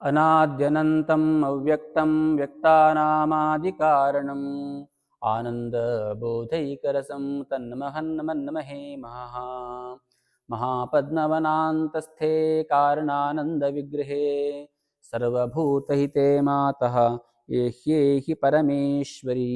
अनाद्यनन्तम् अव्यक्तं व्यक्तानामादिकारणम् आनन्दबोधैकरसं तन्नमहन्नमन्नमहे महः महापद्मवनान्तस्थे कारणानन्दविग्रहे सर्वभूतहिते मातः ये ह्येहि ಪರಮೇಶ್ವರಿ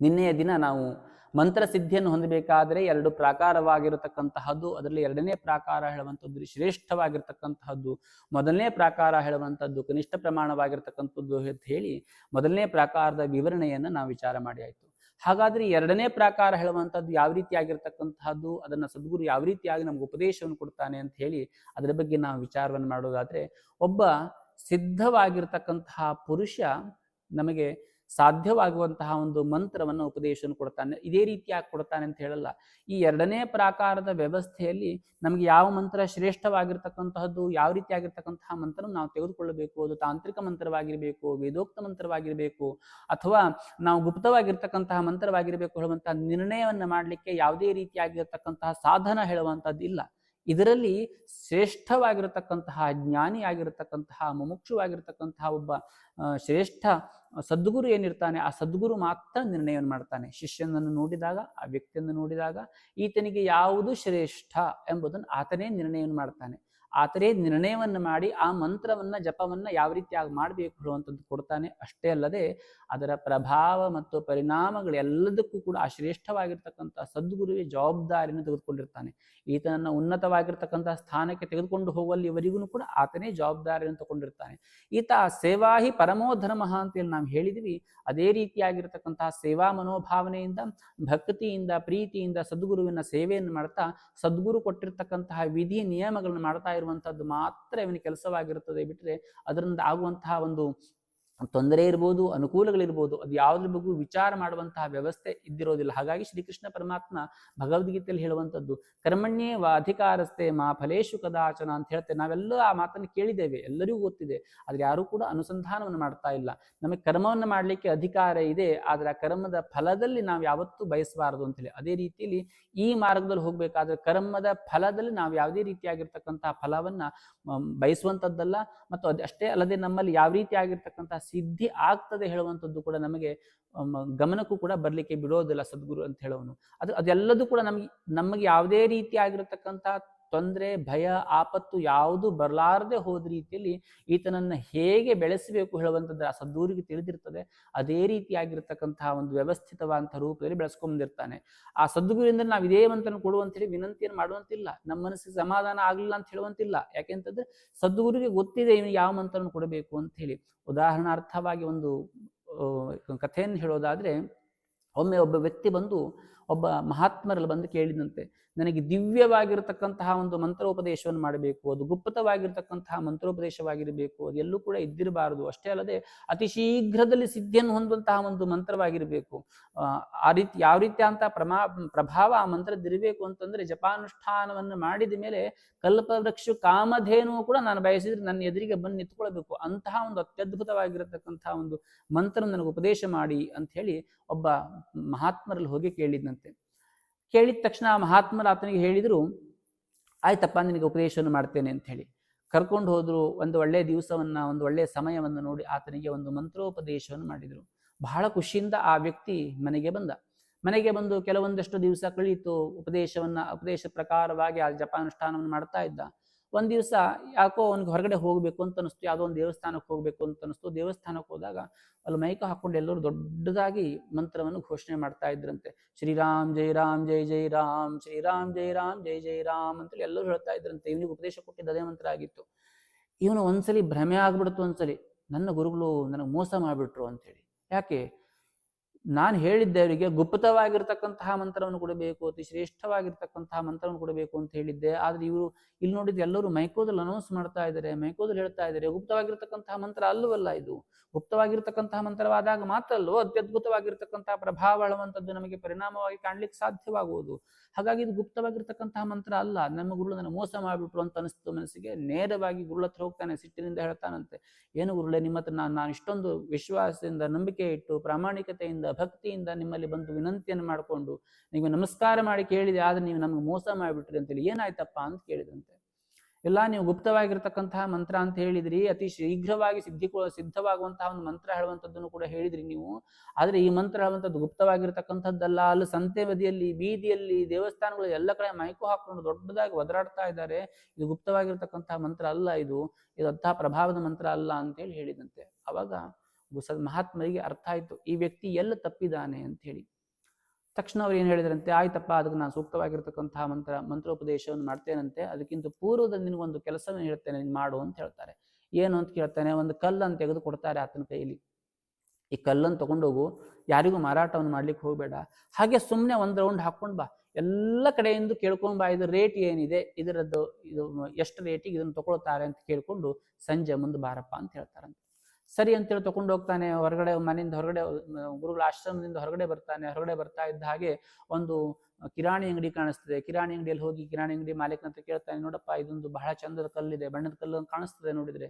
ನಿನ್ನೆಯ ದಿನ ನಾವು ಮಂತ್ರ ಸಿದ್ಧಿಯನ್ನು ಹೊಂದಬೇಕಾದರೆ ಎರಡು ಪ್ರಾಕಾರವಾಗಿರತಕ್ಕಂತಹದ್ದು, ಅದರಲ್ಲಿ ಎರಡನೇ ಪ್ರಾಕಾರ ಹೇಳುವಂಥದ್ದು ಶ್ರೇಷ್ಠವಾಗಿರ್ತಕ್ಕಂತಹದ್ದು, ಮೊದಲನೇ ಪ್ರಾಕಾರ ಹೇಳುವಂಥದ್ದು ಕನಿಷ್ಠ ಪ್ರಮಾಣವಾಗಿರ್ತಕ್ಕಂಥದ್ದು ಅಂತ ಹೇಳಿ ಮೊದಲನೇ ಪ್ರಾಕಾರದ ವಿವರಣೆಯನ್ನು ನಾವು ವಿಚಾರ ಮಾಡಿ ಆಯಿತು. ಹಾಗಾದ್ರೆ ಎರಡನೇ ಪ್ರಾಕಾರ ಹೇಳುವಂಥದ್ದು ಯಾವ ರೀತಿಯಾಗಿರ್ತಕ್ಕಂತಹದ್ದು, ಅದನ್ನ ಸದ್ಗುರು ಯಾವ ರೀತಿಯಾಗಿ ನಮ್ಗೆ ಉಪದೇಶವನ್ನು ಕೊಡ್ತಾನೆ ಅಂತ ಹೇಳಿ ಅದರ ಬಗ್ಗೆ ನಾವು ವಿಚಾರವನ್ನು ಮಾಡೋದಾದ್ರೆ, ಒಬ್ಬ ಸಿದ್ಧವಾಗಿರ್ತಕ್ಕಂತಹ ಪುರುಷ ನಮಗೆ ಸಾಧ್ಯವಾಗುವಂತಹ ಒಂದು ಮಂತ್ರವನ್ನು ಉಪದೇಶವನ್ನು ಕೊಡ್ತಾನೆ. ಇದೇ ರೀತಿಯಾಗಿ ಕೊಡ್ತಾನೆ ಅಂತ ಹೇಳಲ್ಲ. ಈ ಎರಡನೇ ಪ್ರಾಕಾರದ ವ್ಯವಸ್ಥೆಯಲ್ಲಿ ನಮಗೆ ಯಾವ ಮಂತ್ರ ಶ್ರೇಷ್ಠವಾಗಿರ್ತಕ್ಕಂತಹದ್ದು, ಯಾವ ರೀತಿಯಾಗಿರ್ತಕ್ಕಂತಹ ಮಂತ್ರ ನಾವು ತೆಗೆದುಕೊಳ್ಳಬೇಕು. ಅದು ತಾಂತ್ರಿಕ ಮಂತ್ರವಾಗಿರಬೇಕು, ವೇದೋಕ್ತ ಮಂತ್ರವಾಗಿರಬೇಕು, ಅಥವಾ ನಾವು ಗುಪ್ತವಾಗಿರ್ತಕ್ಕಂತಹ ಮಂತ್ರವಾಗಿರಬೇಕು ಹೇಳುವಂತಹ ನಿರ್ಣಯವನ್ನು ಮಾಡಲಿಕ್ಕೆ ಯಾವುದೇ ರೀತಿಯಾಗಿರ್ತಕ್ಕಂತಹ ಸಾಧನ ಹೇಳುವಂಥದ್ದು ಇಲ್ಲ ಇದರಲ್ಲಿ ಶ್ರೇಷ್ಠವಾಗಿರತಕ್ಕಂತಹ, ಜ್ಞಾನಿಯಾಗಿರತಕ್ಕಂತಹ, ಮುಮುಕ್ಷುವಾಗಿರತಕ್ಕಂತಹ ಒಬ್ಬ ಶ್ರೇಷ್ಠ ಸದ್ಗುರು ಏನಿರ್ತಾನೆ, ಆ ಸದ್ಗುರು ಮಾತ್ರ ನಿರ್ಣಯವನ್ನು ಮಾಡ್ತಾನೆ. ಶಿಷ್ಯನನ್ನು ನೋಡಿದಾಗ, ಆ ವ್ಯಕ್ತಿಯನ್ನು ನೋಡಿದಾಗ ಈತನಿಗೆ ಯಾವುದು ಶ್ರೇಷ್ಠ ಎಂಬುದನ್ನು ಆತನೇ ನಿರ್ಣಯವನ್ನು ಮಾಡ್ತಾನೆ. ಆತನೇ ನಿರ್ಣಯವನ್ನು ಮಾಡಿ ಆ ಮಂತ್ರವನ್ನ ಜಪವನ್ನ ಯಾವ ರೀತಿಯಾಗಿ ಮಾಡಬೇಕು ಅನ್ನುವಂಥದ್ದು ಕೊಡ್ತಾನೆ ಅಷ್ಟೇ ಅಲ್ಲದೆ ಅದರ ಪ್ರಭಾವ ಮತ್ತು ಪರಿಣಾಮಗಳೆಲ್ಲದಕ್ಕೂ ಕೂಡ ಆ ಶ್ರೇಷ್ಠವಾಗಿರ್ತಕ್ಕಂಥ ಸದ್ಗುರುವೇ ಜವಾಬ್ದಾರಿಯನ್ನು ತೆಗೆದುಕೊಂಡಿರ್ತಾನೆ. ಈತನನ್ನು ಉನ್ನತವಾಗಿರ್ತಕ್ಕಂಥ ಸ್ಥಾನಕ್ಕೆ ತೆಗೆದುಕೊಂಡು ಹೋಗುವಲ್ಲಿವರೆಗೂ ಕೂಡ ಆತನೇ ಜವಾಬ್ದಾರಿಯನ್ನು ತಗೊಂಡಿರ್ತಾನೆ. ಈತ ಸೇವಾಹಿ ಪರಮೋ ಧರ್ಮ ಅಂತೇಳಿ ನಾವು ಹೇಳಿದ್ವಿ. ಅದೇ ರೀತಿಯಾಗಿರ್ತಕ್ಕಂತಹ ಸೇವಾ ಮನೋಭಾವನೆಯಿಂದ, ಭಕ್ತಿಯಿಂದ, ಪ್ರೀತಿಯಿಂದ ಸದ್ಗುರುವಿನ ಸೇವೆಯನ್ನು ಮಾಡ್ತಾ ಸದ್ಗುರು ಕೊಟ್ಟಿರ್ತಕ್ಕಂತಹ ವಿಧಿ ನಿಯಮಗಳನ್ನು ಮಾಡ್ತಾ ಇರುವಂತಹದ್ದು ಮಾತ್ರ ಇವನ ಕೆಲಸವಾಗಿರುತ್ತದೆ ಬಿಟ್ಟರೆ ಅದರಿಂದ ಆಗುವಂತಹ ಒಂದು ತೊಂದರೆ ಇರ್ಬೋದು, ಅನುಕೂಲಗಳಿರ್ಬೋದು, ಅದು ಯಾವುದ್ರ ಬಗ್ಗೆ ವಿಚಾರ ಮಾಡುವಂತಹ ವ್ಯವಸ್ಥೆ ಇದ್ದಿರೋದಿಲ್ಲ. ಹಾಗಾಗಿ ಶ್ರೀಕೃಷ್ಣ ಪರಮಾತ್ಮ ಭಗವದ್ಗೀತೆಯಲ್ಲಿ ಹೇಳುವಂಥದ್ದು, ಕರ್ಮಣ್ಯೇ ವ ಅಧಿಕಾರಸ್ಥೆ ಮಾ ಫಲೇಶು ಕದಾಚನ ಅಂತ ಹೇಳ್ತೇವೆ ನಾವೆಲ್ಲ ಆ ಮಾತನ್ನು ಕೇಳಿದ್ದೇವೆ, ಎಲ್ಲರಿಗೂ ಗೊತ್ತಿದೆ. ಆದರೆ ಯಾರೂ ಕೂಡ ಅನುಸಂಧಾನವನ್ನು ಮಾಡ್ತಾ ಇಲ್ಲ. ನಮಗೆ ಕರ್ಮವನ್ನು ಮಾಡಲಿಕ್ಕೆ ಅಧಿಕಾರ ಇದೆ, ಆದರೆ ಆ ಕರ್ಮದ ಫಲದಲ್ಲಿ ನಾವು ಯಾವತ್ತೂ ಬಯಸಬಾರದು ಅಂತೇಳಿ. ಅದೇ ರೀತಿಯಲ್ಲಿ ಈ ಮಾರ್ಗದಲ್ಲಿ ಹೋಗಬೇಕಾದ್ರೆ ಕರ್ಮದ ಫಲದಲ್ಲಿ ನಾವು ಯಾವುದೇ ರೀತಿಯಾಗಿರ್ತಕ್ಕಂತಹ ಫಲವನ್ನು ಬಯಸುವಂಥದ್ದಲ್ಲ. ಮತ್ತು ಅದು ಅಷ್ಟೇ ಅಲ್ಲದೆ ನಮ್ಮಲ್ಲಿ ಯಾವ ರೀತಿಯಾಗಿರ್ತಕ್ಕಂತಹ ಸಿದ್ಧಿ ಆಗ್ತದೆ ಹೇಳುವಂಥದ್ದು ಕೂಡ ನಮಗೆ ಗಮನಕ್ಕೂ ಕೂಡ ಬರಲಿಕ್ಕೆ ಬಿಡೋದಿಲ್ಲ ಸದ್ಗುರು ಅಂತ ಹೇಳೋನು. ಅದು, ಅದೆಲ್ಲದೂ ಕೂಡ ನಮಗೆ ನಮಗೆ ಯಾವುದೇ ರೀತಿಯಾಗಿರತಕ್ಕಂತಹ ತೊಂದರೆ, ಭಯ, ಆಪತ್ತು ಯಾವುದು ಬರಲಾರದೆ ಹೋದ ರೀತಿಯಲ್ಲಿ ಈತನನ್ನ ಹೇಗೆ ಬೆಳೆಸಬೇಕು ಹೇಳುವಂಥದ್ದು ಆ ಸದ್ದೂರಿಗೆ ತಿಳಿದಿರ್ತದೆ. ಅದೇ ರೀತಿಯಾಗಿರ್ತಕ್ಕಂತಹ ಒಂದು ವ್ಯವಸ್ಥಿತವಾದಂಥ ರೂಪದಲ್ಲಿ ಬೆಳೆಸ್ಕೊಂಡಿರ್ತಾನೆ ಆ ಸದ್ಗುರಿಯಿಂದ ನಾವು ಇದೇ ಮಂತ್ರನ ಹೇಳಿ ವಿನಂತಿಯನ್ನು ಮಾಡುವಂತಿಲ್ಲ. ನಮ್ಮ ಮನಸ್ಸಿಗೆ ಸಮಾಧಾನ ಆಗಲಿಲ್ಲ ಅಂತ ಹೇಳುವಂತಿಲ್ಲ. ಯಾಕೆಂತಂದ್ರೆ ಸದ್ಗುರಿಗೆ ಗೊತ್ತಿದೆ ಇವನು ಯಾವ ಮಂತ್ರವನ್ನು ಕೊಡಬೇಕು ಅಂತ ಹೇಳಿ ಉದಾಹರಣಾರ್ಥವಾಗಿ ಒಂದು ಕಥೆಯನ್ನು ಹೇಳೋದಾದ್ರೆ, ಒಮ್ಮೆ ಒಬ್ಬ ವ್ಯಕ್ತಿ ಬಂದು ಒಬ್ಬ ಮಹಾತ್ಮರಲ್ಲಿ ಬಂದು ಕೇಳಿದಂತೆ ನನಗೆ ದಿವ್ಯವಾಗಿರತಕ್ಕಂತಹ ಒಂದು ಮಂತ್ರೋಪದೇಶವನ್ನು ಮಾಡಬೇಕು ಅದು ಗುಪ್ತವಾಗಿರ್ತಕ್ಕಂತಹ ಮಂತ್ರೋಪದೇಶವಾಗಿರಬೇಕು ಅದು ಕೂಡ ಇದ್ದಿರಬಾರದು. ಅಷ್ಟೇ ಅಲ್ಲದೆ ಅತಿ ಶೀಘ್ರದಲ್ಲಿ ಸಿದ್ಧಿಯನ್ನು ಹೊಂದುವಂತಹ ಒಂದು ಮಂತ್ರವಾಗಿರಬೇಕು. ಆ, ರೀತಿ ಯಾವ ರೀತಿ ಅಂತ ಪ್ರಮಾ ಪ್ರಭಾವ ಆ ಮಂತ್ರದ್ದಿರಬೇಕು ಅಂತಂದ್ರೆ ಜಪಾನುಷ್ಠಾನವನ್ನು ಮಾಡಿದ ಮೇಲೆ ಕಲ್ಪವೃಕ್ಷ ಕಾಮಧೇನು ಕೂಡ ನಾನು ಬಯಸಿದ್ರೆ ನನ್ನ ಎದುರಿಗೆ ಬಂದು ನಿಂತ್ಕೊಳ್ಬೇಕು. ಅಂತಹ ಒಂದು ಅತ್ಯದ್ಭುತವಾಗಿರತಕ್ಕಂತಹ ಒಂದು ಮಂತ್ರ ನನಗೆ ಉಪದೇಶ ಮಾಡಿ ಅಂತ ಹೇಳಿ ಒಬ್ಬ ಮಹಾತ್ಮರಲ್ಲಿ ಹೋಗಿ ಕೇಳಿದ್ನಂತೆ. ಕೇಳಿದ ತಕ್ಷಣ ಆ ಮಹಾತ್ಮರು ಆತನಿಗೆ ಹೇಳಿದರು, ಆಯ್ತಪ್ಪ, ನಿನಗೆ ಉಪದೇಶವನ್ನು ಮಾಡ್ತೇನೆ ಅಂತ ಹೇಳಿ. ಕರ್ಕೊಂಡು ಹೋದರು, ಒಂದು ಒಳ್ಳೆಯ ದಿವಸವನ್ನು, ಒಂದು ಒಳ್ಳೆಯ ಸಮಯವನ್ನು ನೋಡಿ ಆತನಿಗೆ ಒಂದು ಮಂತ್ರೋಪದೇಶವನ್ನು ಮಾಡಿದರು. ಬಹಳ ಖುಷಿಯಿಂದ ಆ ವ್ಯಕ್ತಿ ಮನೆಗೆ ಬಂದ. ಮನೆಗೆ ಬಂದು ಕೆಲವೊಂದಷ್ಟು ದಿವಸ ಕಳೀತು, ಉಪದೇಶವನ್ನು, ಉಪದೇಶ ಪ್ರಕಾರವಾಗಿ ಆ ಜಪಾನುಷ್ಠಾನವನ್ನು ಮಾಡ್ತಾ ಇದ್ದ. ಒಂದ್ ದಿವಸ ಯಾಕೋ ಒಂದು ಹೊರಗಡೆ ಹೋಗಬೇಕು ಅಂತ ಅನಿಸ್ತು, ಯಾವುದೋ ಒಂದು ದೇವಸ್ಥಾನಕ್ಕೆ ಹೋಗ್ಬೇಕು ಅಂತ ಅನಿಸ್ತು. ದೇವಸ್ಥಾನಕ್ಕೆ ಹೋದಾಗ ಅಲ್ಲಿ ಮೈಕ ಹಾಕೊಂಡು ಎಲ್ಲರೂ ದೊಡ್ಡದಾಗಿ ಮಂತ್ರವನ್ನು ಘೋಷಣೆ ಮಾಡ್ತಾ ಇದ್ರಂತೆ. ಶ್ರೀರಾಮ್ ಜೈ ರಾಮ್ ಜೈ ಜೈ ರಾಮ್, ಶ್ರೀರಾಮ್ ಜೈ ರಾಮ್ ಜೈ ಜೈ ರಾಮ್ ಅಂತೇಳಿ ಎಲ್ಲರೂ ಹೇಳ್ತಾ ಇದ್ರಂತೆ. ಇವನಿಗೆ ಉಪದೇಶ ಕೊಟ್ಟಿದ್ದ ಅದೇ ಮಂತ್ರ ಆಗಿತ್ತು. ಇವನು ಒಂದ್ಸಲಿ ಭ್ರಮೆ ಆಗ್ಬಿಡ್ತು ಒಂದ್ಸಲಿ, ನನ್ನ ಗುರುಗಳು ನನಗೆ ಮೋಸ ಮಾಡಿಬಿಟ್ರು ಅಂತೇಳಿ. ಯಾಕೆ? ನಾನು ಹೇಳಿದ್ದೆ ಅವರಿಗೆ ಗುಪ್ತವಾಗಿರ್ತಕ್ಕಂತಹ ಮಂತ್ರವನ್ನು ಕೊಡಬೇಕು, ಅತಿ ಶ್ರೇಷ್ಠವಾಗಿರ್ತಕ್ಕಂತಹ ಮಂತ್ರವನ್ನು ಕೊಡಬೇಕು ಅಂತ ಹೇಳಿದ್ದೆ. ಆದ್ರೆ ಇವರು ಇಲ್ಲಿ ನೋಡಿದ್ರೆ ಎಲ್ಲರೂ ಮೈಕೋದಲ್ಲಿ ಅನೌನ್ಸ್ ಮಾಡ್ತಾ ಇದ್ದಾರೆ ಮೈಕೋದಲ್ಲಿ ಹೇಳ್ತಾ ಇದ್ದಾರೆ ಗುಪ್ತವಾಗಿರ್ತಕ್ಕಂತಹ ಮಂತ್ರ ಅಲ್ಲವಲ್ಲ ಇದು? ಗುಪ್ತವಾಗಿರ್ತಕ್ಕಂತಹ ಮಂತ್ರವಾದಾಗ ಮಾತ್ರ ಅಲ್ಲವೋ ಅತ್ಯದ್ಭುತವಾಗಿರ್ತಕ್ಕಂತಹ ಪ್ರಭಾವ ಅಳುವಂಥದ್ದು ನಮಗೆ ಪರಿಣಾಮವಾಗಿ ಕಾಣಲಿಕ್ಕೆ ಸಾಧ್ಯವಾಗುವುದು. ಹಾಗಾಗಿ ಇದು ಗುಪ್ತವಾಗಿರ್ತಕ್ಕಂತಹ ಮಂತ್ರ ಅಲ್ಲ. ನಮ್ಮ ಗುರುಳು ನನ್ನ ಮೋಸ ಮಾಡಿಬಿಟ್ರು ಅಂತ ಅನಿಸ್ತು ಮನಸ್ಸಿಗೆ. ನೇರವಾಗಿ ಗುರುಳ ಹತ್ರ ಹೋಗ್ತಾನೆ, ಸಿಟ್ಟಿನಿಂದ ಹೇಳ್ತಾನಂತೆ. ಏನು ಗುರುಳೆ, ನಿಮ್ಮ ಹತ್ರ ನಾನು ನಾನು ಇಷ್ಟೊಂದು ವಿಶ್ವಾಸದಿಂದ ನಂಬಿಕೆ ಇಟ್ಟು ಪ್ರಾಮಾಣಿಕತೆಯಿಂದ ಭಕ್ತಿಯಿಂದ ನಿಮ್ಮಲ್ಲಿ ಬಂದು ವಿನಂತಿಯನ್ನು ಮಾಡಿಕೊಂಡು ನೀವು ನಮಸ್ಕಾರ ಮಾಡಿ ಕೇಳಿದೆ, ಆದ್ರೆ ನೀವು ನಮ್ಗೆ ಮೋಸ ಮಾಡಿಬಿಟ್ರಿ ಅಂತೇಳಿ ಏನಾಯ್ತಪ್ಪ ಅಂತ ಕೇಳಿದಂತೆ. ಎಲ್ಲ ನೀವು ಗುಪ್ತವಾಗಿರ್ತಕ್ಕಂತಹ ಮಂತ್ರ ಅಂತ ಹೇಳಿದ್ರಿ, ಅತಿ ಶೀಘ್ರವಾಗಿ ಸಿದ್ಧಿ ಸಿದ್ಧವಾಗುವಂತಹ ಒಂದು ಮಂತ್ರ ಹೇಳುವಂಥದ್ದನ್ನು ಕೂಡ ಹೇಳಿದ್ರಿ ನೀವು. ಆದರೆ ಈ ಮಂತ್ರ ಹೇಳುವಂಥದ್ದು ಗುಪ್ತವಾಗಿರ್ತಕ್ಕಂಥದ್ದಲ್ಲ. ಅಲ್ಲಿ ಸಂತೆ ಬದಿಯಲ್ಲಿ, ಬೀದಿಯಲ್ಲಿ ದೇವಸ್ಥಾನಗಳು ಎಲ್ಲ ಕಡೆ ಮೈಕು ಹಾಕೊಂಡು ದೊಡ್ಡದಾಗಿ ಒದರಾಡ್ತಾ ಇದ್ದಾರೆ. ಇದು ಗುಪ್ತವಾಗಿರ್ತಕ್ಕಂತಹ ಮಂತ್ರ ಅಲ್ಲ ಇದು. ಇದು ಅಂತಹ ಪ್ರಭಾವದ ಮಂತ್ರ ಅಲ್ಲ ಅಂತೇಳಿ ಹೇಳಿದಂತೆ. ಅವಾಗ ಗುಸ ಮಹಾತ್ಮರಿಗೆ ಅರ್ಥ ಆಯಿತು, ಈ ವ್ಯಕ್ತಿ ಎಲ್ಲ ತಪ್ಪಿದಾನೆ ಅಂತ ಹೇಳಿ. ತಕ್ಷಣ ಅವ್ರು ಏನು ಹೇಳಿದ್ರಂತೆ, ಆಯ್ತಪ್ಪ, ಅದಕ್ಕೆ ನಾನು ಸೂಕ್ತವಾಗಿರ್ತಕ್ಕಂತಹ ಮಂತ್ರ, ಮಂತ್ರೋಪದೇಶವನ್ನು ಮಾಡ್ತೇನಂತೆ, ಅದಕ್ಕಿಂತ ಪೂರ್ವದಲ್ಲಿ ನಿನಗೊಂದು ಕೆಲಸವನ್ನು ಹೇಳ್ತೇನೆ, ನೀನು ಮಾಡು ಅಂತ ಹೇಳ್ತಾರೆ. ಏನು ಅಂತ ಕೇಳ್ತಾನೆ, ಒಂದು ಕಲ್ಲನ್ನು ತೆಗೆದು ಕೊಡ್ತಾರೆ ಆತನ ಕೈಯಲ್ಲಿ. ಈ ಕಲ್ಲನ್ನು ತಗೊಂಡೋಗು, ಯಾರಿಗೂ ಮಾರಾಟವನ್ನು ಮಾಡ್ಲಿಕ್ಕೆ ಹೋಗಬೇಡ. ಹಾಗೆ ಸುಮ್ಮನೆ ಒಂದು ರೌಂಡ್ ಹಾಕ್ಕೊಂಡು ಬಾ. ಎಲ್ಲ ಕಡೆಯಿಂದ ಕೇಳ್ಕೊಂಡು ಬಾ, ಇದು ರೇಟ್ ಏನಿದೆ, ಇದರದ್ದು, ಇದು ಎಷ್ಟು ರೇಟಿಗೆ ಇದನ್ನು ತಗೊಳ್ತಾರೆ ಅಂತ ಕೇಳಿಕೊಂಡು ಸಂಜೆ ಮುಂದೆ ಬಾರಪ್ಪ ಅಂತ ಹೇಳ್ತಾರಂತೆ. ಸರಿ ಅಂತೇಳಿ ತಗೊಂಡು ಹೋಗ್ತಾನೆ, ಹೊರಗಡೆ ಮನೆಯಿಂದ ಹೊರಗಡೆ, ಗುರುಗಳ ಆಶ್ರಮದಿಂದ ಹೊರಗಡೆ ಬರ್ತಾನೆ, ಹೊರಗಡೆ ಬರ್ತಾ ಇದ್ದ ಹಾಗೆ ಒಂದು ಕಿರಾಣಿ ಅಂಗಡಿ ಕಾಣಿಸ್ತದೆ. ಕಿರಾಣಿ ಅಂಗಡಿಯಲ್ಲಿ ಹೋಗಿ ಕಿರಾಣಿ ಅಂಗಡಿ ಮಾಲೀಕನ ಹತ್ರ ಕೇಳ್ತಾನೆ, ನೋಡಪ್ಪ ಇದೊಂದು ಬಹಳ ಚಂದದ ಕಲ್ಲಿದೆ, ಬಣ್ಣದ ಕಲ್ಲು ಕಾಣಿಸ್ತದೆ ನೋಡಿದ್ರೆ.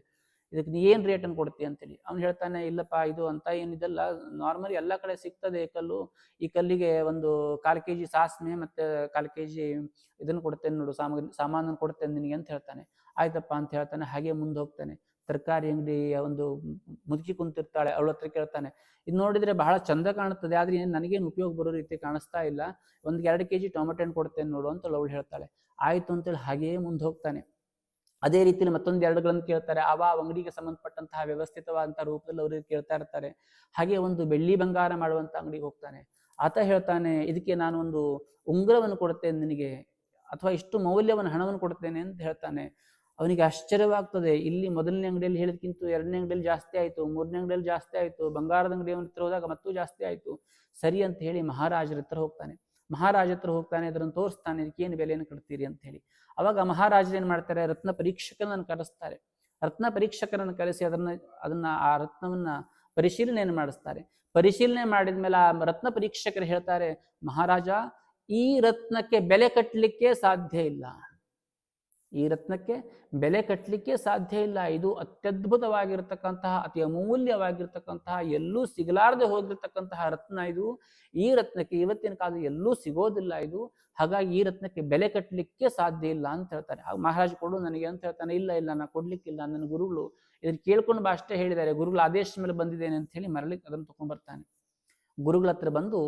ಇದಕ್ಕೆ ನೀ ಏನ್ ರೇಟ್ ಅನ್ನು ಕೊಡ್ತಿ ಅಂತೇಳಿ. ಅವ್ನು ಹೇಳ್ತಾನೆ, ಇಲ್ಲಪ್ಪ, ಇದು ಅಂತ ಏನಿದೆಲ್ಲ ನಾರ್ಮಲಿ ಎಲ್ಲ ಕಡೆ ಸಿಗ್ತದೆ ಈ ಕಲ್ಲು. ಈ ಕಲ್ಲಿಗೆ ಒಂದು ಕಾಲು ಕೆ ಜಿ ಸಾಸ್ಮೆ ಮತ್ತೆ ಕಾಲು ಕೆ ಜಿ ಇದನ್ನು ಕೊಡ್ತೇನೆ ನೋಡು ಸಾಮಗ್ರಿ ಸಾಮಾನನ್ನು ಕೊಡ್ತೇನೆ ನಿನಗೆ ಅಂತ ಹೇಳ್ತಾನೆ. ಆಯ್ತಪ್ಪ ಅಂತ ಹೇಳ್ತಾನೆ, ಹಾಗೆ ಮುಂದೆ ಹೋಗ್ತಾನೆ. ತರಕಾರಿ ಅಂಗಡಿ ಒಂದು ಮುದುಕಿ ಕುಂತಿರ್ತಾಳೆ, ಅವಳ ಹತ್ರ ಕೇಳ್ತಾನೆ, ಇದು ನೋಡಿದ್ರೆ ಬಹಳ ಚಂದ ಕಾಣುತ್ತದೆ, ಆದ್ರೆ ಏನು ನನಗೇನು ಉಪಯೋಗ ಬರೋ ರೀತಿ ಕಾಣಿಸ್ತಾ ಇಲ್ಲ, ಒಂದ್ ಎರಡು ಕೆ ಜಿ ಟೊಮೆಟೊ ಹಣ್ಣು ಕೊಡ್ತೇನೆ ನೋಡು ಅಂತ ಅವಳು ಹೇಳ್ತಾಳೆ. ಆಯ್ತು, ಅಂತೇಳಿ ಹಾಗೇ ಮುಂದೆ ಹೋಗ್ತಾನೆ. ಅದೇ ರೀತಿಯಲ್ಲಿ ಮತ್ತೊಂದು ಎರಡುಗಳನ್ನು ಕೇಳ್ತಾರೆ, ಅವ ಅಂಗಡಿಗೆ ಸಂಬಂಧಪಟ್ಟಂತಹ ವ್ಯವಸ್ಥಿತವಾದಂತಹ ರೂಪದಲ್ಲಿ ಅವ್ರಿಗೆ ಕೇಳ್ತಾ ಇರ್ತಾರೆ. ಹಾಗೆ ಒಂದು ಬೆಳ್ಳಿ ಬಂಗಾರ ಮಾಡುವಂತ ಅಂಗಡಿಗೆ ಹೋಗ್ತಾನೆ. ಆತ ಹೇಳ್ತಾನೆ, ಇದಕ್ಕೆ ನಾನು ಒಂದು ಉಂಗುರವನ್ನು ಕೊಡ್ತೇನೆ ನಿನಗೆ, ಅಥವಾ ಇಷ್ಟು ಮೌಲ್ಯವನ್ನು ಹಣವನ್ನು ಕೊಡ್ತೇನೆ, ಅಂತ ಹೇಳ್ತಾನೆ. ಅವನಿಗೆ ಆಶ್ಚರ್ಯವಾಗ್ತದೆ, ಇಲ್ಲಿ ಮೊದಲನೇ ಅಂಗಡಿಯಲ್ಲಿ ಹೇಳಿದ್ಕಿಂತ ಎರಡನೇ ಅಂಗಡಿಯಲ್ಲಿ ಜಾಸ್ತಿ ಆಯಿತು, ಮೂರನೇ ಅಂಗಡಿಯಲ್ಲಿ ಜಾಸ್ತಿ ಆಯಿತು, ಬಂಗಾರದ ಅಂಗಡಿ ಹತ್ರ ಹೋದಾಗ ಮತ್ತೂ ಜಾಸ್ತಿ ಆಯಿತು. ಸರಿ ಅಂತ ಹೇಳಿ ಮಹಾರಾಜರ ಹತ್ರ ಹೋಗ್ತಾನೆ. ಮಹಾರಾಜ ಹತ್ರ ಹೋಗ್ತಾನೆ, ಅದನ್ನು ತೋರಿಸ್ತಾನೆ, ಇದಕ್ಕೆ ಏನು ಬೆಲೆಯನ್ನು ಕಟ್ತೀರಿ ಅಂತ ಹೇಳಿ. ಅವಾಗ ಮಹಾರಾಜರು ಏನು ಮಾಡ್ತಾರೆ, ರತ್ನ ಪರೀಕ್ಷಕನನ್ನು ಕರೆಸ್ತಾರೆ. ರತ್ನ ಪರೀಕ್ಷಕರನ್ನು ಕರೆಸಿ ಅದನ್ನ ಅದನ್ನ ಆ ರತ್ನವನ್ನ ಪರಿಶೀಲನೆಯನ್ನು ಮಾಡಿಸ್ತಾರೆ. ಪರಿಶೀಲನೆ ಮಾಡಿದ ಮೇಲೆ ಆ ರತ್ನ ಪರೀಕ್ಷಕರು ಹೇಳ್ತಾರೆ, ಮಹಾರಾಜ, ಈ ರತ್ನಕ್ಕೆ ಬೆಲೆ ಕಟ್ಟಲಿಕ್ಕೆ ಸಾಧ್ಯ ಇಲ್ಲ. ಈ ರತ್ನಕ್ಕೆ ಬೆಲೆ ಕಟ್ಟಲಿಕ್ಕೆ ಸಾಧ್ಯ ಇಲ್ಲ. ಇದು ಅತ್ಯದ್ಭುತವಾಗಿರ್ತಕ್ಕಂತಹ, ಅತಿ ಅಮೂಲ್ಯವಾಗಿರ್ತಕ್ಕಂತಹ, ಎಲ್ಲೂ ಸಿಗಲಾರದೆ ಹೋಗಿರ್ತಕ್ಕಂತಹ ರತ್ನ ಇದು. ಈ ರತ್ನಕ್ಕೆ ಇವತ್ತಿನ ಕಾಲ ಎಲ್ಲೂ ಸಿಗೋದಿಲ್ಲ ಇದು. ಹಾಗಾಗಿ ಈ ರತ್ನಕ್ಕೆ ಬೆಲೆ ಕಟ್ಟಲಿಕ್ಕೆ ಸಾಧ್ಯ ಇಲ್ಲ ಅಂತ ಹೇಳ್ತಾರೆ. ಮಹಾರಾಜ ಕೊಡು, ನನಗೆ ಅಂತ ಹೇಳ್ತಾನೆ, ಇಲ್ಲ ಇಲ್ಲ ನಾನು ಕೊಡ್ಲಿಕ್ಕಿಲ್ಲ, ನನ್ನ ಗುರುಗಳು. ಇದನ್ನು ಕೇಳ್ಕೊಂಡು ಬಾ ಅಷ್ಟೇ ಹೇಳಿದ್ದಾರೆ. ಗುರುಗಳು ಆದೇಶ ಮೇಲೆ ಬಂದಿದ್ದೇನೆ ಅಂತ ಹೇಳಿ ಮರಳಿ ಅದನ್ನು ತಗೊಂಡ್ಬರ್ತಾನೆ ಗುರುಗಳ ಹತ್ರ ಬಂದು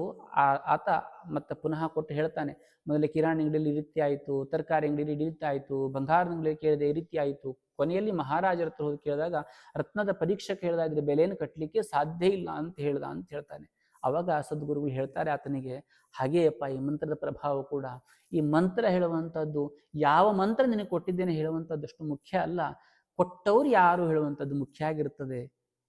ಆ ಆತ ಮತ್ತೆ ಪುನಃ ಕೊಟ್ಟು ಹೇಳ್ತಾನೆ, ಮೊದಲೇ ಕಿರಾಣಿ ಅಂಗಡಿಯಲ್ಲಿ ರೀತಿ ಆಯಿತು ತರಕಾರಿ ಅಂಗಡಿಯಲ್ಲಿ ಈ ರೀತಿ ಆಯಿತು ಬಂಗಾರದ ಅಂಗಡಿಯಲ್ಲಿ ಕೇಳಿದೆ ಈ ರೀತಿ ಆಯಿತು ಕೊನೆಯಲ್ಲಿ ಮಹಾರಾಜರ ಹತ್ರ ಹೋಗಿ ಕೇಳಿದಾಗ ರತ್ನದ ಪರೀಕ್ಷಕ ಹೇಳ್ದ ಇದ್ರೆ ಬೆಲೆಯನ್ನು ಕಟ್ಟಲಿಕ್ಕೆ ಸಾಧ್ಯ ಇಲ್ಲ ಅಂತ ಹೇಳ್ದ ಅಂತ ಹೇಳ್ತಾನೆ. ಅವಾಗ ಸದ್ಗುರುಗಳು ಹೇಳ್ತಾರೆ ಆತನಿಗೆ, ಹಾಗೆಯಪ್ಪ ಈ ಮಂತ್ರದ ಪ್ರಭಾವ ಕೂಡ, ಈ ಮಂತ್ರ ಹೇಳುವಂಥದ್ದು, ಯಾವ ಮಂತ್ರ ನಿನಗೆ ಕೊಟ್ಟಿದ್ದೇನೆ ಹೇಳುವಂಥದ್ದಷ್ಟು ಮುಖ್ಯ ಅಲ್ಲ, ಕೊಟ್ಟವ್ರು ಯಾರು ಹೇಳುವಂಥದ್ದು ಮುಖ್ಯ ಆಗಿರುತ್ತದೆ?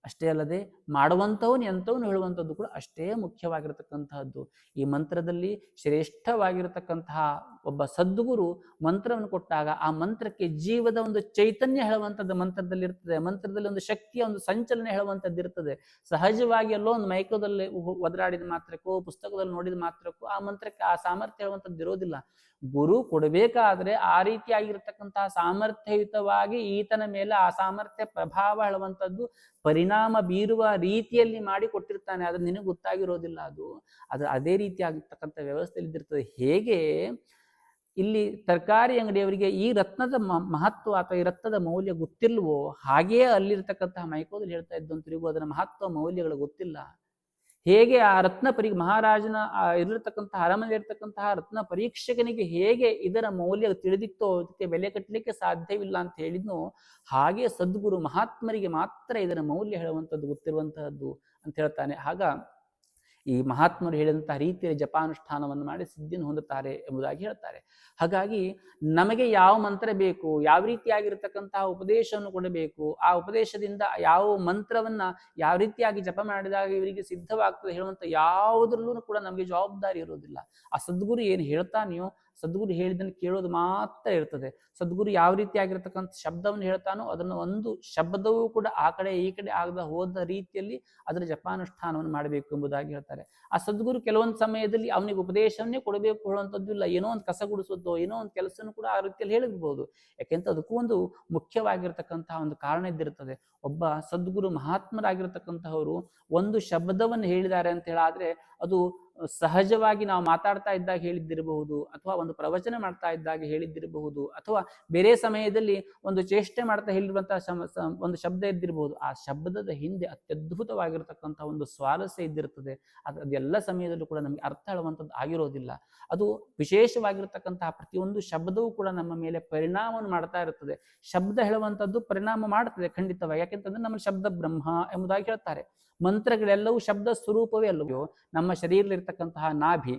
ಅಷ್ಟೇ ಅಲ್ಲದೆ ಮಾಡುವಂಥವನು ಎಂಥವನು ಹೇಳುವಂಥದ್ದು ಕೂಡ ಅಷ್ಟೇ ಮುಖ್ಯವಾಗಿರತಕ್ಕಂತಹದ್ದು. ಈ ಮಂತ್ರದಲ್ಲಿ ಶ್ರೇಷ್ಠವಾಗಿರತಕ್ಕಂತಹ ಒಬ್ಬ ಸದ್ಗುರು ಮಂತ್ರವನ್ನು ಕೊಟ್ಟಾಗ ಆ ಮಂತ್ರಕ್ಕೆ ಜೀವದ ಒಂದು ಚೈತನ್ಯ ಹೇಳುವಂಥದ್ದು ಮಂತ್ರದಲ್ಲಿ ಇರ್ತದೆ ಮಂತ್ರದಲ್ಲಿ ಒಂದು ಶಕ್ತಿಯ ಒಂದು ಸಂಚಲನೆ ಹೇಳುವಂಥದ್ದು ಇರ್ತದೆ. ಸಹಜವಾಗಿ ಎಲ್ಲೋ ಒಂದು ಮೈಕ್ರೋದಲ್ಲಿ ಒದರಾಡಿದ ಮಾತ್ರಕ್ಕೂ, ಪುಸ್ತಕದಲ್ಲಿ ನೋಡಿದ ಮಾತ್ರಕ್ಕೂ ಆ ಮಂತ್ರಕ್ಕೆ ಆ ಸಾಮರ್ಥ್ಯ ಹೇಳುವಂಥದ್ದು ಇರೋದಿಲ್ಲ. ಗುರು ಕೊಡಬೇಕಾದ್ರೆ ಆ ರೀತಿಯಾಗಿರ್ತಕ್ಕಂತಹ ಸಾಮರ್ಥ್ಯಯುತವಾಗಿ ಈತನ ಮೇಲೆ ಆ ಸಾಮರ್ಥ್ಯ ಪ್ರಭಾವ ಹೇಳುವಂಥದ್ದು ಪರಿಣಾಮ ಬೀರುವ ರೀತಿಯಲ್ಲಿ ಮಾಡಿ ಕೊಟ್ಟಿರ್ತಾನೆ. ಆದ್ರೆ ನಿನಗೆ ಗೊತ್ತಾಗಿರೋದಿಲ್ಲ ಅದು. ಅದು ಅದೇ ರೀತಿ ಆಗಿರ್ತಕ್ಕಂಥ ವ್ಯವಸ್ಥೆಯಲ್ಲಿ ಇದ್ದಿರ್ತದೆ ಹೇಗೆ? ಇಲ್ಲಿ ತರಕಾರಿ ಅಂಗಡಿಯವರಿಗೆ ಈ ರತ್ನದ ಮಹತ್ವ ಅಥವಾ ಈ ರತ್ನದ ಮೌಲ್ಯ ಗೊತ್ತಿಲ್ವೋ, ಹಾಗೆಯೇ ಅಲ್ಲಿರ್ತಕ್ಕಂತಹ ಮೈಕೋದಲ್ಲಿ ಹೇಳ್ತಾ ಇದ್ದಂತರಿಗೂ ಅದರ ಮಹತ್ವ ಮೌಲ್ಯಗಳು ಗೊತ್ತಿಲ್ಲ. ಹೇಗೆ ಆ ರತ್ನ ಪರಿ, ಮಹಾರಾಜನ ಇರತಕ್ಕಂತಹ ಅರಮನೆ ಇರತಕ್ಕಂತಹ ರತ್ನ ಪರೀಕ್ಷಕನಿಗೆ ಹೇಗೆ ಇದರ ಮೌಲ್ಯ ತಿಳಿದಿತ್ತೋ ಅದಕ್ಕೆ ಬೆಲೆ ಕಟ್ಟಲಿಕ್ಕೆ ಸಾಧ್ಯವಿಲ್ಲ ಅಂತ ಹೇಳಿದ್ನು, ಹಾಗೆ ಸದ್ಗುರು ಮಹಾತ್ಮರಿಗೆ ಮಾತ್ರ ಇದರ ಮೌಲ್ಯ ಹೇಳುವಂಥದ್ದು ಗೊತ್ತಿರುವಂತಹದ್ದು ಅಂತ ಹೇಳ್ತಾನೆ. ಆಗ ಈ ಮಹಾತ್ಮರು ಹೇಳಿದಂತಹ ರೀತಿಯ ಜಪಾನುಷ್ಠಾನವನ್ನು ಮಾಡಿ ಸಿದ್ಧಿಯನ್ನು ಹೊಂದುತ್ತಾರೆ ಎಂಬುದಾಗಿ ಹೇಳ್ತಾರೆ. ಹಾಗಾಗಿ ನಮಗೆ ಯಾವ ಮಂತ್ರ ಬೇಕು, ಯಾವ ರೀತಿಯಾಗಿರ್ತಕ್ಕಂತಹ ಉಪದೇಶವನ್ನು ಕೊಡಬೇಕು, ಆ ಉಪದೇಶದಿಂದ ಯಾವ ಮಂತ್ರವನ್ನ ಯಾವ ರೀತಿಯಾಗಿ ಜಪ ಮಾಡಿದಾಗ ಇವರಿಗೆ ಸಿದ್ಧವಾಗ್ತದೆ ಹೇಳುವಂತ ಯಾವುದ್ರಲ್ಲೂ ಕೂಡ ನಮಗೆ ಜವಾಬ್ದಾರಿ ಇರೋದಿಲ್ಲ ಆ ಸದ್ಗುರು ಏನು ಹೇಳ್ತಾನೆಯೋ ಸದ್ಗುರು ಹೇಳಿದ್ದನ್ನು ಕೇಳೋದು ಮಾತ್ರ ಇರ್ತದೆ. ಸದ್ಗುರು ಯಾವ ರೀತಿ ರೀತಿಯಾಗಿರ್ತಕ್ಕಂಥ ಶಬ್ದವನ್ನು ಹೇಳ್ತಾನೋ ಅದನ್ನು ಒಂದು ಶಬ್ದವೂ ಕೂಡ ಆ ಕಡೆ ಈ ಕಡೆ ಆಗದ ಹೋದ ರೀತಿಯಲ್ಲಿ ಅದರ ಜಪಾನುಷ್ಠಾನವನ್ನು ಮಾಡಬೇಕು ಎಂಬುದಾಗಿ ಹೇಳ್ತಾರೆ. ಆ ಸದ್ಗುರು ಕೆಲವೊಂದು ಸಮಯದಲ್ಲಿ ಅವನಿಗೆ ಉಪದೇಶವನ್ನೇ ಕೊಡಬೇಕು ಹೇಳುವಂಥದ್ದು ಇಲ್ಲ. ಏನೋ ಒಂದು ಕಸ ಗುಡಿಸೋದು ಏನೋ ಒಂದು ಕೆಲಸನೂ ಕೂಡ ಆ ರೀತಿಯಲ್ಲಿ ಹೇಳಿರ್ಬೋದು. ಯಾಕೆಂತ ಅದಕ್ಕೂ ಒಂದು ಮುಖ್ಯವಾಗಿರ್ತಕ್ಕಂತಹ ಒಂದು ಕಾರಣ ಇದ್ದಿರ್ತದೆ. ಒಬ್ಬ ಸದ್ಗುರು ಮಹಾತ್ಮರಾಗಿರ್ತಕ್ಕಂತಹವರು ಒಂದು ಶಬ್ದವನ್ನು ಹೇಳಿದ್ದಾರೆ ಅಂತ ಹೇಳಾದ್ರೆ ಅದು ಸಹಜವಾಗಿ ನಾವು ಮಾತಾಡ್ತಾ ಇದ್ದಾಗ ಹೇಳಿದ್ದಿರಬಹುದು, ಅಥವಾ ಒಂದು ಪ್ರವಚನ ಮಾಡ್ತಾ ಇದ್ದಾಗ ಹೇಳಿದ್ದಿರಬಹುದು, ಅಥವಾ ಬೇರೆ ಸಮಯದಲ್ಲಿ ಒಂದು ಚೇಷ್ಟೆ ಮಾಡ್ತಾ ಹೇಳಿರುವಂತಹ ಒಂದು ಶಬ್ದ ಇದ್ದಿರಬಹುದು, ಆ ಶಬ್ದದ ಹಿಂದೆ ಅತ್ಯದ್ಭುತವಾಗಿರತಕ್ಕಂತಹ ಒಂದು ಸ್ವಾರಸ್ಯ ಇದ್ದಿರ್ತದೆ ಅದು, ಅದೆಲ್ಲ ಸಮಯದಲ್ಲೂ ಕೂಡ ನಮಗೆ ಅರ್ಥ ಹೇಳುವಂಥದ್ದು ಆಗಿರೋದಿಲ್ಲ. ಅದು ವಿಶೇಷವಾಗಿರತಕ್ಕಂತಹ ಪ್ರತಿಯೊಂದು ಶಬ್ದವೂ ಕೂಡ ನಮ್ಮ ಮೇಲೆ ಪರಿಣಾಮವನ್ನು ಮಾಡ್ತಾ ಇರುತ್ತದೆ. ಶಬ್ದ ಹೇಳುವಂಥದ್ದು ಪರಿಣಾಮ ಮಾಡುತ್ತದೆ ಖಂಡಿತವಾಗಿ. ಯಾಕೆಂತಂದ್ರೆ ನಮ್ಮ ಶಬ್ದ ಬ್ರಹ್ಮ ಎಂಬುದಾಗಿ ಹೇಳ್ತಾರೆ. ಮಂತ್ರಗಳೆಲ್ಲವೂ ಶಬ್ದ ಸ್ವರೂಪವೇ ಅಲ್ಲವೋ? ನಮ್ಮ ಶರೀರದಲ್ಲಿರ್ತಕ್ಕಂತಹ ನಾಭಿ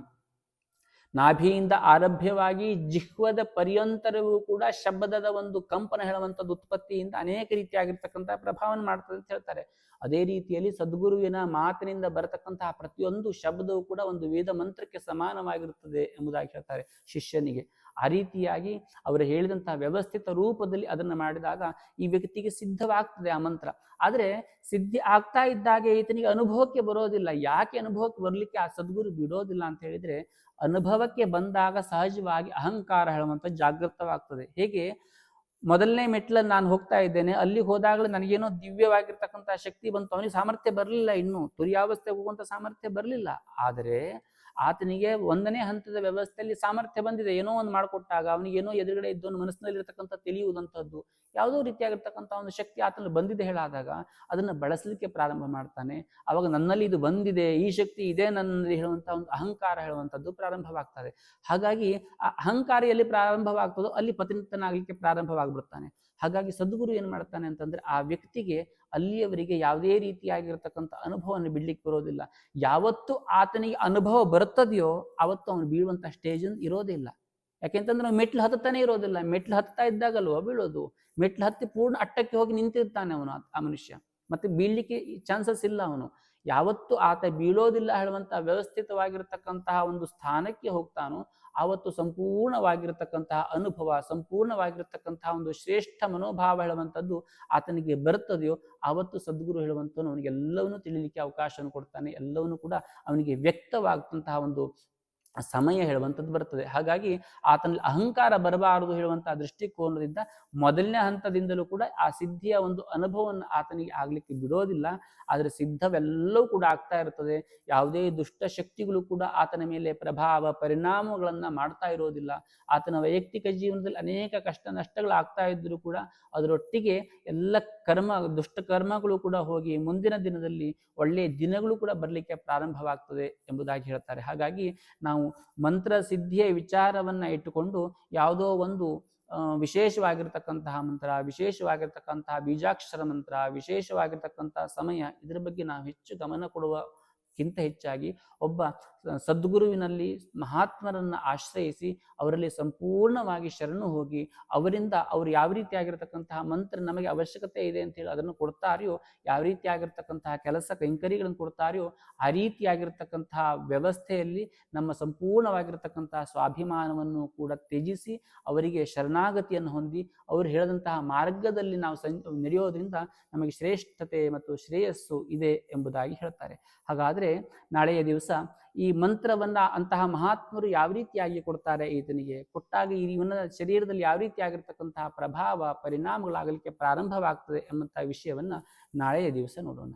ನಾಭಿಯಿಂದ ಆರಭ್ಯವಾಗಿ ಜಿಹ್ವದ ಪರ್ಯಂತರವೂ ಕೂಡ ಶಬ್ದದ ಒಂದು ಕಂಪನ ಹೇಳುವಂಥದ್ದು ಉತ್ಪತ್ತಿಯಿಂದ ಅನೇಕ ರೀತಿಯಾಗಿರ್ತಕ್ಕಂಥ ಪ್ರಭಾವನ ಮಾಡ್ತದೆ ಅಂತ ಹೇಳ್ತಾರೆ. ಅದೇ ರೀತಿಯಲ್ಲಿ ಸದ್ಗುರುವಿನ ಮಾತಿನಿಂದ ಬರತಕ್ಕಂತಹ ಪ್ರತಿಯೊಂದು ಶಬ್ದವೂ ಕೂಡ ಒಂದು ವೇದ ಮಂತ್ರಕ್ಕೆ ಸಮಾನವಾಗಿರುತ್ತದೆ ಎಂಬುದಾಗಿ ಹೇಳ್ತಾರೆ ಶಿಷ್ಯನಿಗೆ. ಆ ರೀತಿಯಾಗಿ ಅವರು ಹೇಳಿದಂತಹ ವ್ಯವಸ್ಥಿತ ರೂಪದಲ್ಲಿ ಅದನ್ನು ಮಾಡಿದಾಗ ಈ ವ್ಯಕ್ತಿಗೆ ಸಿದ್ಧವಾಗ್ತದೆ ಆ ಮಂತ್ರ. ಆದರೆ ಸಿದ್ಧಿ ಆಗ್ತಾ ಇದ್ದಾಗೆ ಈತನಿಗೆ ಅನುಭವಕ್ಕೆ ಬರೋದಿಲ್ಲ. ಯಾಕೆ ಅನುಭವಕ್ಕೆ ಬರಲಿಕ್ಕೆ ಆ ಸದ್ಗುರು ಬಿಡೋದಿಲ್ಲ ಅಂತ ಹೇಳಿದ್ರೆ ಅನುಭವಕ್ಕೆ ಬಂದಾಗ ಸಹಜವಾಗಿ ಅಹಂಕಾರ ಹೇಳುವಂಥ ಜಾಗೃತವಾಗ್ತದೆ. ಹೇಗೆ? ಮೊದಲನೇ ಮೆಟ್ಲಲ್ಲಿ ನಾನು ಹೋಗ್ತಾ ಇದ್ದೇನೆ, ಅಲ್ಲಿ ಹೋದಾಗಲೇ ನನಗೇನೋ ದಿವ್ಯವಾಗಿರ್ತಕ್ಕಂಥ ಶಕ್ತಿ ಬಂತು, ಅವನಿಗೆ ಸಾಮರ್ಥ್ಯ ಬರಲಿಲ್ಲ ಇನ್ನು, ತುರ್ಯಾವಸ್ಥೆಗೆ ಹೋಗುವಂಥ ಸಾಮರ್ಥ್ಯ ಬರಲಿಲ್ಲ. ಆದರೆ ಆತನಿಗೆ ಒಂದನೇ ಹಂತದ ವ್ಯವಸ್ಥೆಯಲ್ಲಿ ಸಾಮರ್ಥ್ಯ ಬಂದಿದೆ, ಏನೋ ಒಂದು ಮಾಡಿಕೊಟ್ಟಾಗ ಅವನಿಗೆ ಏನೋ ಎದುರುಗಡೆ ಇದ್ದವನು ಮನಸ್ಸಿನಲ್ಲಿರ್ತಕ್ಕಂಥ ತಿಳಿಯುವುದಂಥದ್ದು ಯಾವುದೋ ರೀತಿಯಾಗಿರ್ತಕ್ಕಂಥ ಒಂದು ಶಕ್ತಿ ಆತನಲ್ಲಿ ಬಂದಿದೆ ಹೇಳಾದಾಗ ಅದನ್ನು ಬಳಸಲಿಕ್ಕೆ ಪ್ರಾರಂಭ ಮಾಡ್ತಾನೆ. ಅವಾಗ ನನ್ನಲ್ಲಿ ಇದು ಬಂದಿದೆ, ಈ ಶಕ್ತಿ ಇದೆ ನನ್ನಲ್ಲಿ ಹೇಳುವಂಥ ಒಂದು ಅಹಂಕಾರ ಹೇಳುವಂಥದ್ದು ಪ್ರಾರಂಭವಾಗ್ತದೆ. ಹಾಗಾಗಿ ಆ ಅಹಂಕಾರ ಎಲ್ಲಿ ಪ್ರಾರಂಭವಾಗ್ತದೋ ಅಲ್ಲಿ ಪತಿತನಾಗಲಿಕ್ಕೆ ಪ್ರಾರಂಭವಾಗ್ಬಿಡ್ತಾನೆ. ಹಾಗಾಗಿ ಸದ್ಗುರು ಏನು ಮಾಡ್ತಾನೆ ಅಂತಂದ್ರೆ ಆ ವ್ಯಕ್ತಿಗೆ ಅಲ್ಲಿಯವರಿಗೆ ಯಾವುದೇ ರೀತಿಯಾಗಿರ್ತಕ್ಕಂಥ ಅನುಭವವನ್ನು ಬಿಡ್ಲಿಕ್ಕೆ ಬರೋದಿಲ್ಲ. ಯಾವತ್ತು ಆತನಿಗೆ ಅನುಭವ ಬರುತ್ತದೆಯೋ ಅವತ್ತು ಅವನು ಬೀಳುವಂಥ ಸ್ಟೇಜ್ ಇರೋದಿಲ್ಲ ಯಾಕೆಂತಂದ್ರೆ ಅವ್ನು ಮೆಟ್ಲು ಹತ್ತಾನೆ ಇರೋದಿಲ್ಲ. ಮೆಟ್ಲು ಹತ್ತಾ ಇದ್ದಾಗಲ್ವ ಬೀಳೋದು? ಮೆಟ್ಲು ಹತ್ತಿ ಪೂರ್ಣ ಅಟ್ಟಕ್ಕೆ ಹೋಗಿ ನಿಂತಿರ್ತಾನೆ ಅವನು ಆ- ಆ ಮನುಷ್ಯ. ಮತ್ತೆ ಬೀಳ್ಲಿಕ್ಕೆ ಚಾನ್ಸಸ್ ಇಲ್ಲ ಅವನು. ಯಾವತ್ತು ಆತ ಬೀಳೋದಿಲ್ಲ ಹೇಳುವಂತಹ ವ್ಯವಸ್ಥಿತವಾಗಿರ್ತಕ್ಕಂತಹ ಒಂದು ಸ್ಥಾನಕ್ಕೆ ಹೋಗ್ತಾನೋ, ಆವತ್ತು ಸಂಪೂರ್ಣವಾಗಿರ್ತಕ್ಕಂತಹ ಅನುಭವ, ಸಂಪೂರ್ಣವಾಗಿರ್ತಕ್ಕಂತಹ ಒಂದು ಶ್ರೇಷ್ಠ ಮನೋಭಾವ ಹೇಳುವಂಥದ್ದು ಆತನಿಗೆ ಬರುತ್ತದೆಯೋ, ಆವತ್ತು ಸದ್ಗುರು ಹೇಳುವಂಥವನು ಅವನಿಗೆ ಎಲ್ಲವನ್ನೂ ತಿಳಿಲಿಕ್ಕೆ ಅವಕಾಶವನ್ನು ಕೊಡ್ತಾನೆ. ಎಲ್ಲವನ್ನೂ ಕೂಡ ಅವನಿಗೆ ವ್ಯಕ್ತವಾಗುವಂತಹ ಒಂದು ಸಮಯ ಹೇಳುವಂಥದ್ದು ಬರ್ತದೆ. ಹಾಗಾಗಿ ಆತನಲ್ಲಿ ಅಹಂಕಾರ ಬರಬಾರದು ಹೇಳುವಂತಹ ದೃಷ್ಟಿಕೋನದಿಂದ ಮೊದಲನೇ ಹಂತದಿಂದಲೂ ಕೂಡ ಆ ಸಿದ್ಧಿಯ ಒಂದು ಅನುಭವವನ್ನು ಆತನಿಗೆ ಆಗ್ಲಿಕ್ಕೆ ಬಿಡೋದಿಲ್ಲ. ಆದರೆ ಸಿದ್ಧವೆಲ್ಲವೂ ಕೂಡ ಆಗ್ತಾ ಇರ್ತದೆ. ಯಾವುದೇ ದುಷ್ಟ ಶಕ್ತಿಗಳು ಕೂಡ ಆತನ ಮೇಲೆ ಪ್ರಭಾವ, ಪರಿಣಾಮಗಳನ್ನ ಮಾಡ್ತಾ ಇರೋದಿಲ್ಲ. ಆತನ ವೈಯಕ್ತಿಕ ಜೀವನದಲ್ಲಿ ಅನೇಕ ಕಷ್ಟ ನಷ್ಟಗಳು ಆಗ್ತಾ ಇದ್ದರೂ ಕೂಡ ಅದರೊಟ್ಟಿಗೆ ಎಲ್ಲ ಕರ್ಮ ದುಷ್ಟಕರ್ಮಗಳು ಕೂಡ ಹೋಗಿ ಮುಂದಿನ ದಿನದಲ್ಲಿ ಒಳ್ಳೆಯ ದಿನಗಳು ಕೂಡ ಬರಲಿಕ್ಕೆ ಪ್ರಾರಂಭವಾಗ್ತದೆ ಎಂಬುದಾಗಿ ಹೇಳ್ತಾರೆ. ಹಾಗಾಗಿ ನಾವು ಮಂತ್ರ ಸಿದ್ಧಿಯ ವಿಚಾರವನ್ನು ಇಟ್ಟುಕೊಂಡು ಯಾವುದೋ ಒಂದು ವಿಶೇಷವಾಗಿರ್ತಕ್ಕಂತಹ ಮಂತ್ರ, ವಿಶೇಷವಾಗಿರ್ತಕ್ಕಂತಹ ಬೀಜಾಕ್ಷರ ಮಂತ್ರ, ವಿಶೇಷವಾಗಿರ್ತಕ್ಕಂತಹ ಸಮಯ ಇದರ ಬಗ್ಗೆ ನಾವು ಹೆಚ್ಚು ಗಮನ ಕೊಡುವಕ್ಕಿಂತ ಹೆಚ್ಚಾಗಿ ಒಬ್ಬ ಸದ್ಗುರುವಿನಲ್ಲಿ ಮಹಾತ್ಮರನ್ನು ಆಶ್ರಯಿಸಿ ಅವರಲ್ಲಿ ಸಂಪೂರ್ಣವಾಗಿ ಶರಣು ಹೋಗಿ ಅವರಿಂದ ಅವರು ಯಾವ ರೀತಿಯಾಗಿರ್ತಕ್ಕಂತಹ ಮಂತ್ರ ನಮಗೆ ಅವಶ್ಯಕತೆ ಇದೆ ಅಂತ ಹೇಳಿ ಅದನ್ನು ಕೊಡ್ತಾರೆಯೋ, ಯಾವ ರೀತಿಯಾಗಿರ್ತಕ್ಕಂತಹ ಕೆಲಸ ಕೈಂಕರಿಗಳನ್ನು ಕೊಡ್ತಾರೆಯೋ, ಆ ರೀತಿಯಾಗಿರ್ತಕ್ಕಂತಹ ವ್ಯವಸ್ಥೆಯಲ್ಲಿ ನಮ್ಮ ಸಂಪೂರ್ಣವಾಗಿರ್ತಕ್ಕಂತಹ ಸ್ವಾಭಿಮಾನವನ್ನು ಕೂಡ ತ್ಯಜಿಸಿ ಅವರಿಗೆ ಶರಣಾಗತಿಯನ್ನು ಹೊಂದಿ ಅವರು ಹೇಳಿದಂತಹ ಮಾರ್ಗದಲ್ಲಿ ನಾವು ನಡೆಯೋದ್ರಿಂದ ನಮಗೆ ಶ್ರೇಷ್ಠತೆ ಮತ್ತು ಶ್ರೇಯಸ್ಸು ಇದೆ ಎಂಬುದಾಗಿ ಹೇಳ್ತಾರೆ. ಹಾಗಾದರೆ ನಾಳೆಯ ದಿವಸ ಈ ಮಂತ್ರವನ್ನ ಅಂತಹ ಮಹಾತ್ಮರು ಯಾವ ರೀತಿಯಾಗಿ ಕೊಡ್ತಾರೆ ಈತನಿಗೆ? ಕೊಟ್ಟಾಗ ಇವನ ಶರೀರದಲ್ಲಿ ಯಾವ ರೀತಿಯಾಗಿರ್ತಕ್ಕಂತಹ ಪ್ರಭಾವ, ಪರಿಣಾಮಗಳಾಗಲಿಕ್ಕೆ ಪ್ರಾರಂಭವಾಗ್ತದೆ ಎಂಬಂತಹ ವಿಷಯವನ್ನ ನಾಳೆಯ ದಿವಸ ನೋಡೋಣ.